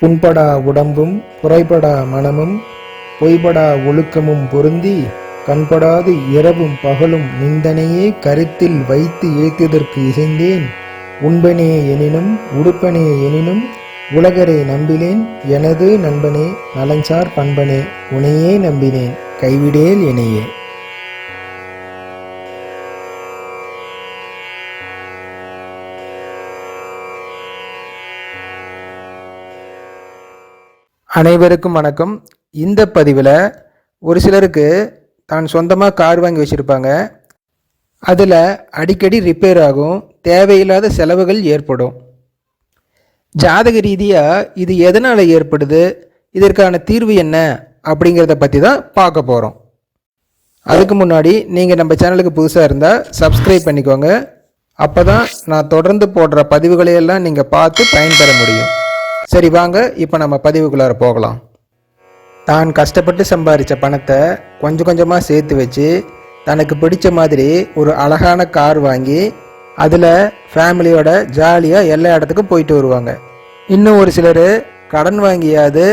புண்படா உடம்பும் புரைபடா மனமும் பொய்படா ஒழுக்கமும் பொருந்தி கண்படாது இரவும் பகலும் நிந்தனையே கருத்தில் வைத்து ஏத்தியதற்கு இசைந்தேன். உண்பனே எனினும் உடுப்பனே எனினும் உலகரை நம்பினேன். எனது நண்பனே நலஞ்சார் பண்பனே உனையே நம்பினேன். கைவிடேல் எனையே அனைவருக்கும் வணக்கம். இந்த பதிவில் ஒரு சிலருக்கு தான் சொந்தமாக கார் வாங்கி வச்சுருப்பாங்க. அதில் அடிக்கடி ரிப்பேர் ஆகும் தேவையில்லாத செலவுகள் ஏற்படும். ஜாதக ரீதியாக இது எதனால் ஏற்படுது இதற்கான தீர்வு என்ன அப்படிங்கிறத பற்றி தான் பார்க்க போகிறோம் அதுக்கு முன்னாடி நீங்கள் நம்ம சேனலுக்கு புதுசாக இருந்தால் சப்ஸ்கிரைப் பண்ணிக்கோங்க. அப்போ தான் நான் தொடர்ந்து போடுற பதிவுகளையெல்லாம் நீங்கள் பார்த்து பயன்பெற முடியும். சரி வாங்க இப்போ நம்ம பதிவுக்குள்ளார போகலாம். தான் கஷ்டப்பட்டு சம்பாதிச்ச பணத்தை கொஞ்சம் கொஞ்சமாக சேர்த்து வச்சு தனக்கு பிடிச்ச மாதிரி ஒரு அழகான கார் வாங்கி அதில் ஃபேமிலியோட ஜாலியாக எல்லா இடத்துக்கும் போயிட்டு வருவாங்க. இன்னும் ஒரு சிலர் கடன் வாங்கியாவது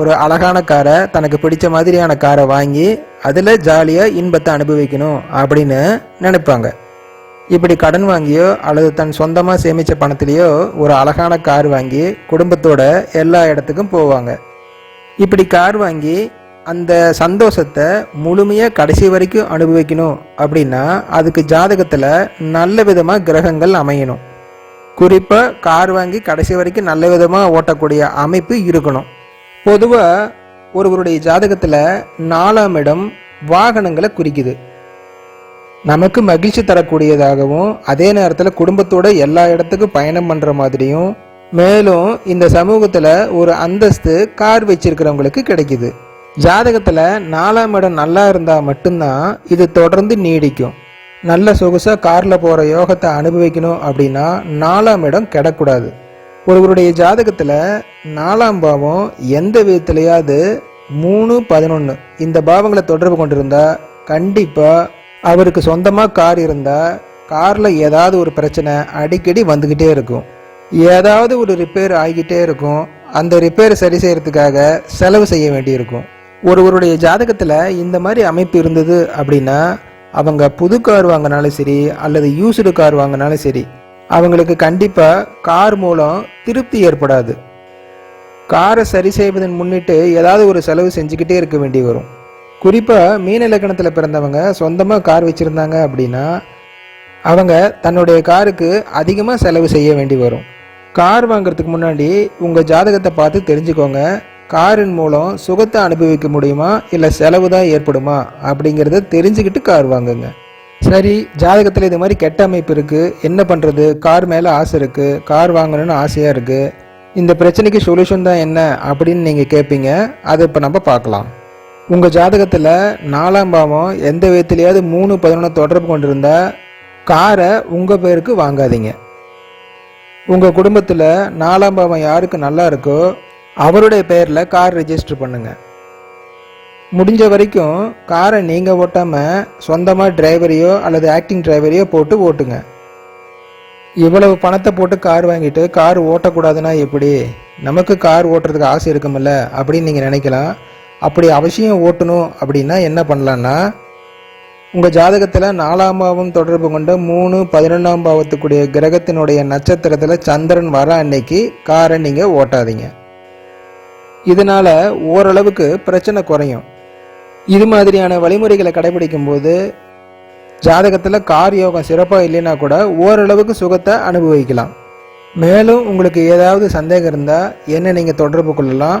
ஒரு அழகான காரை தனக்கு பிடிச்ச மாதிரியான காரை வாங்கி அதில் ஜாலியாக இன்பத்தை அனுபவிக்கணும் அப்படின்னு நினைப்பாங்க. இப்படி கடன் வாங்கியோ அல்லது தன் சொந்தமாக சேமித்த பணத்திலேயோ ஒரு அழகான கார் வாங்கி குடும்பத்தோட எல்லா இடத்துக்கும் போவாங்க. இப்படி கார் வாங்கி அந்த சந்தோஷத்தை முழுமையாக கடைசி வரைக்கும் அனுபவிக்கணும் அப்படின்னா அதுக்கு ஜாதகத்தில் நல்ல விதமாக கிரகங்கள் அமையணும். குறிப்பாக கார் வாங்கி கடைசி வரைக்கும் நல்ல விதமாக ஓட்டக்கூடிய அமைப்பு இருக்கணும். பொதுவாக ஒருவருடைய ஜாதகத்தில் நாலாம் இடம் வாகனங்களை குறிக்குது. நமக்கு மகிழ்ச்சி தரக்கூடியதாகவும் அதே நேரத்தில் குடும்பத்தோட எல்லா இடத்துக்கும் பயணம் பண்ணுற மாதிரியும் மேலும் இந்த சமூகத்தில் ஒரு அந்தஸ்து கார் வச்சிருக்கிறவங்களுக்கு கிடைக்குது. ஜாதகத்தில் நாலாம் இடம் நல்லா இருந்தால் மட்டும்தான் இது தொடர்ந்து நீடிக்கும். நல்ல சொகுசாக காரில் போகிற யோகத்தை அனுபவிக்கணும் அப்படின்னா நாலாம் இடம் கிடக்கூடாது. ஒருவருடைய ஜாதகத்தில் நாலாம் பாவம் எந்த விதத்துலையாவது மூணு பதினொன்று இந்த பாவங்களை தொடர்பு கொண்டிருந்தால் கண்டிப்பாக அவருக்கு சொந்தமாக கார் இருந்தால் காரில் ஏதாவது ஒரு பிரச்சனை அடிக்கடி வந்துக்கிட்டே இருக்கும். ஏதாவது ஒரு ரிப்பேர் ஆகிக்கிட்டே இருக்கும். அந்த ரிப்பேர் சரி செய்கிறதுக்காக செலவு செய்ய வேண்டியிருக்கும். ஒருவருடைய ஜாதகத்தில் இந்த மாதிரி அமைப்பு இருந்தது அப்படின்னா அவங்க புது கார் வாங்கினாலும் சரி அல்லது யூஸ்டு கார் வாங்கினாலும் சரி அவங்களுக்கு கண்டிப்பாக கார் மூலம் திருப்தி ஏற்படாது. காரை சரி செய்வதன் முன்னிட்டு ஏதாவது ஒரு செலவு செஞ்சுக்கிட்டே இருக்க வேண்டி வரும். குறிப்பாக மீன இலக்கணத்தில் பிறந்தவங்க சொந்தமாக கார் வச்சுருந்தாங்க அப்படின்னா அவங்க தன்னுடைய காருக்கு அதிகமாக செலவு செய்ய வேண்டி வரும். கார் வாங்குறதுக்கு முன்னாடி உங்கள் ஜாதகத்தை பார்த்து தெரிஞ்சுக்கோங்க. காரின் மூலம் சுகத்தை அனுபவிக்க முடியுமா? இல்லை செலவு தான் ஏற்படுமா? அப்படிங்கிறத தெரிஞ்சுக்கிட்டு கார் வாங்குங்க. சரி ஜாதகத்தில் இது மாதிரி கெட்ட அமைப்பு இருக்குது என்ன பண்ணுறது கார் மேலே ஆசை இருக்குது கார் வாங்கணும்னு ஆசையாக இருக்குது இந்த பிரச்சனைக்கு சொல்யூஷன் தான் என்ன அப்படின்னு நீங்கள் கேட்பீங்க அதை இப்போ நம்ம பார்க்கலாம். உங்கள் ஜாதகத்தில் நாலாம் பாவம் எந்த விதத்துலையாவது மூணு பதினொன்று தொடர்பு கொண்டிருந்தால் காரை உங்கள் பேருக்கு வாங்காதீங்க. உங்கள் குடும்பத்தில் நாலாம் பாவம் யாருக்கு நல்லா இருக்கோ அவருடைய பெயரில் கார் ரெஜிஸ்டர் பண்ணுங்க. முடிஞ்ச வரைக்கும் காரை நீங்கள் ஓட்டாமல் சொந்தமாக டிரைவரையோ அல்லது ஆக்டிங் டிரைவரையோ போட்டு ஓட்டுங்க. இவ்வளவு பணத்தை போட்டு கார் வாங்கிட்டு கார் ஓட்டக்கூடாதுன்னா எப்படி? நமக்கு கார் ஓட்டுறதுக்கு ஆசை இருக்குமில்ல அப்படின்னு நீங்கள் நினைக்கலாம். அப்படி அவசியம் ஓட்டணும் அப்படின்னா என்ன பண்ணலான்னா உங்கள் ஜாதகத்தில் நாலாம் பாவம் தொடர்பு கொண்ட மூணு பதினொன்றாம் பாவத்துக்குடைய கிரகத்தினுடைய நட்சத்திரத்தில் சந்திரன் வர அன்னைக்கு காரை நீங்கள் ஓட்டாதீங்க. இதனால் ஓரளவுக்கு பிரச்சனை குறையும். இது மாதிரியான வழிமுறைகளை கடைபிடிக்கும் போது ஜாதகத்தில் கார் யோகம் சிறப்பாக இல்லைன்னா கூட ஓரளவுக்கு சுகத்தை அனுபவிக்கலாம். மேலும் உங்களுக்கு ஏதாவது சந்தேகம் இருந்தால் என்ன நீங்கள் தொடர்பு கொள்ளலாம்.